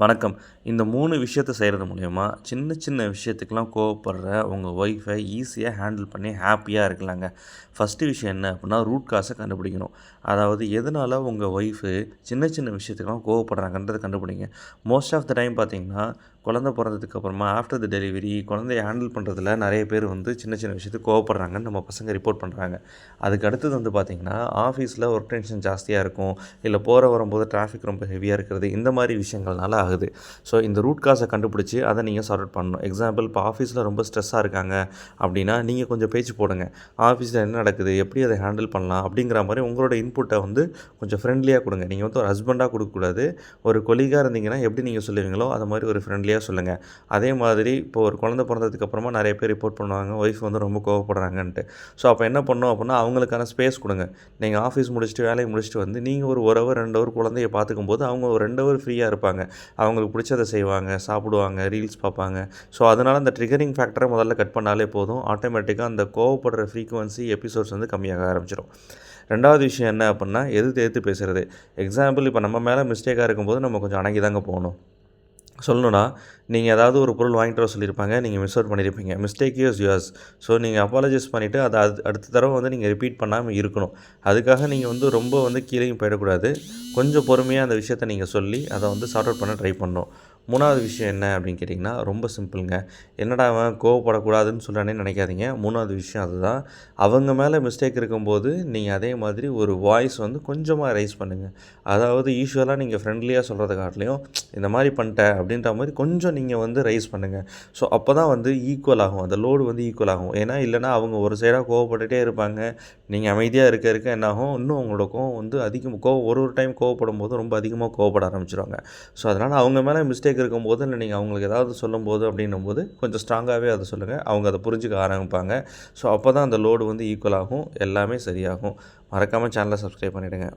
வணக்கம். இந்த மூணு விஷயத்த செய்கிறது மூலயமா சின்ன சின்ன விஷயத்துக்கெலாம் கோவப்படுற உங்கள் ஒய்ஃபை ஈஸியாக ஹேண்டில் பண்ணி ஹாப்பியாக இருக்கலாங்க. ஃபஸ்ட்டு விஷயம் என்ன அப்படின்னா ரூட் காசை கண்டுபிடிக்கணும். அதாவது எதனால் உங்கள் ஒய்ஃபு சின்ன சின்ன விஷயத்துக்கெலாம் கோவப்படுறாங்கன்றதை கண்டுபிடிங்க. மோஸ்ட் ஆஃப் த டைம் பார்த்திங்கன்னா குழந்த பிறந்ததுக்கு அப்புறமா ஆஃப்டர் த டெலிவரி குழந்தைய ஹேண்டில் பண்ணுறதுல நிறைய பேர் வந்து சின்ன சின்ன விஷயத்துக்கு கோவப்படுறாங்கன்னு நம்ம பசங்க ரிப்போர்ட் பண்ணுறாங்க அதுக்கு அடுத்தது வந்து பார்த்திங்கன்னா ஆஃபீஸில் ஒர்க் டென்ஷன் ஜாஸ்தியாக இருக்கும். இல்லை போகிற வரும்போது டிராஃபிக் ரொம்ப ஹெவியாக இருக்கிறது. இந்த மாதிரி விஷயங்கள்னால ஆகுது. ஸோ இந்த ரூட் காசை கண்டுபிடிச்சி அதை நீங்கள் சார்ட் அவுட் பண்ணணும். எக்ஸாம்பிள் இப்போ ஆஃபீஸில் ரொம்ப ஸ்ட்ரெஸ்ஸாக இருக்காங்க அப்படின்னா நீங்கள் கொஞ்சம் பேச்சு போடுங்க. ஆஃபீஸில் என்ன நடக்குது? எப்படி அதை ஹேண்டில் பண்ணலாம்? அப்படிங்கிற மாதிரி உங்களோட இன்புட்டை வந்து கொஞ்சம் ஃப்ரெண்ட்லியாக கொடுங்க. நீங்கள் வந்து ஒரு ஹஸ்பண்டாக கொடுக்கக்கூடாது. ஒரு கொலிகாக இருந்தீங்கன்னா எப்படி நீங்கள் சொல்லுவீங்களோ அது மாதிரி ஒரு ஃப்ரெண்ட்லி இல்லையா சொல்லுங்கள் அதே மாதிரி இப்போ ஒரு குழந்தை பிறந்ததுக்கப்புறமா நிறைய பேர் ரிப்போர்ட் பண்ணுவாங்க. ஒய்ஃப் வந்து ரொம்ப கோவப்படுறாங்கன்ட்டு. ஸோ அப்போ என்ன பண்ணோம் அப்படின்னா அவங்களுக்கான ஸ்பேஸ் கொடுங்க. நீங்கள் ஆஃபீஸ் முடிச்சுட்டு வேலையை முடிச்சுட்டு வந்து நீங்கள் ஒரு ஒரு ஹவர் ரெண்டு ஹவர் குழந்தைய பார்த்துக்கும் போது அவங்க ஒரு ரெண்டு ஹவர் ஃப்ரீயாக இருப்பாங்க. அவங்களுக்கு பிடிச்சதை செய்வாங்க சாப்பிடுவாங்க ரீல்ஸ் பார்ப்பாங்க. ஸோ அதனால் அந்த ட்ரிகரிங் ஃபேக்டரை முதல்ல கட் பண்ணாலே போதும். ஆட்டோமேட்டிக்காக அந்த கோவப்படுற ஃப்ரீக்குவன்சி எபிசோட்ஸ் வந்து கம்மியாக ஆரம்பிச்சிடும் ரெண்டாவது விஷயம் என்ன அப்படின்னா எது எடுத்து பேசுகிறது எக்ஸாம்பிள் இப்போ நம்ம மேலே மிஸ்டேக்காக இருக்கும்போது நம்ம கொஞ்சம் அணங்கி தாங்க போகணும். சொல்லணுன்னா நீங்கள் ஏதாவது ஒரு பொருள் வாங்கிட்டு வர சொல்லியிருப்பாங்க நீங்கள் மிஸ் அவுட் பண்ணியிருப்பீங்க. மிஸ்டேக் யூஸ் யூஸ் ஸோ நீங்கள் அப்பாலஜைஸ் பண்ணிவிட்டு அதை அது அடுத்த தடவை வந்து நீங்கள் ரிப்பீட் பண்ணாமல் இருக்கணும். அதுக்காக நீங்கள் வந்து ரொம்ப வந்து கீழேயும் போயிடக்கூடாது. கொஞ்சம் பொறுமையாக அந்த விஷயத்தை நீங்கள் சொல்லி அதை வந்து சார்ட் அவுட் பண்ண ட்ரை பண்ணணும். மூணாவது விஷயம் என்ன அப்படின்னு கேட்டிங்கன்னா ரொம்ப சிம்பிளுங்க. என்னடா அவன் கோவப்படக்கூடாதுன்னு சொல்கிறானே நினைக்காதீங்க. மூணாவது விஷயம் அதுதான். அவங்க மேலே மிஸ்டேக் இருக்கும்போது நீங்கள் அதே மாதிரி ஒரு வாய்ஸ் வந்து கொஞ்சமாக ரைஸ் பண்ணுங்கள் அதாவது யூஸ்வலாக நீங்கள் ஃப்ரெண்ட்லியாக சொல்கிறத காட்டிலையும் இந்த மாதிரி பண்ணிட்ட அப்படின்ற மாதிரி கொஞ்சம் நீங்கள் வந்து ரைஸ் பண்ணுங்கள் ஸோ அப்போ தான் வந்து ஈக்குவல் ஆகும். அந்த லோடு வந்து ஈக்குவல் ஆகும். ஏன்னா இல்லைனா அவங்க ஒரு சைடாக கோவப்பட்டுகிட்டே இருப்பாங்க. நீங்கள் அமைதியாக இருக்க இருக்க என்னாகும் இன்னும் அவங்களோட கோவம் வந்து அதிகம் கோவம் ஒரு ஒரு டைம் கோவப்படும் போது ரொம்ப அதிகமாக கோவப்பட ஆரம்பிச்சிருவாங்க. ஸோ அதனால் அவங்க மேலே மிஸ்டேக் மிஸ்டேக் இருக்கும்போது இல்லை நீங்கள் அவங்களுக்கு ஏதாவது சொல்லும்போது அப்படின்னும் போது கொஞ்சம் ஸ்ட்ராங்காகவே அதை சொல்லுங்கள் அவங்க அதை புரிஞ்சுக்க ஆரம்பிப்பாங்க. ஸோ அப்போ தான் அந்த லோடு வந்து ஈக்குவல் ஆகும். எல்லாமே சரியாகும். மறக்காமல் சேனலை சப்ஸ்கிரைப் பண்ணிவிடுங்க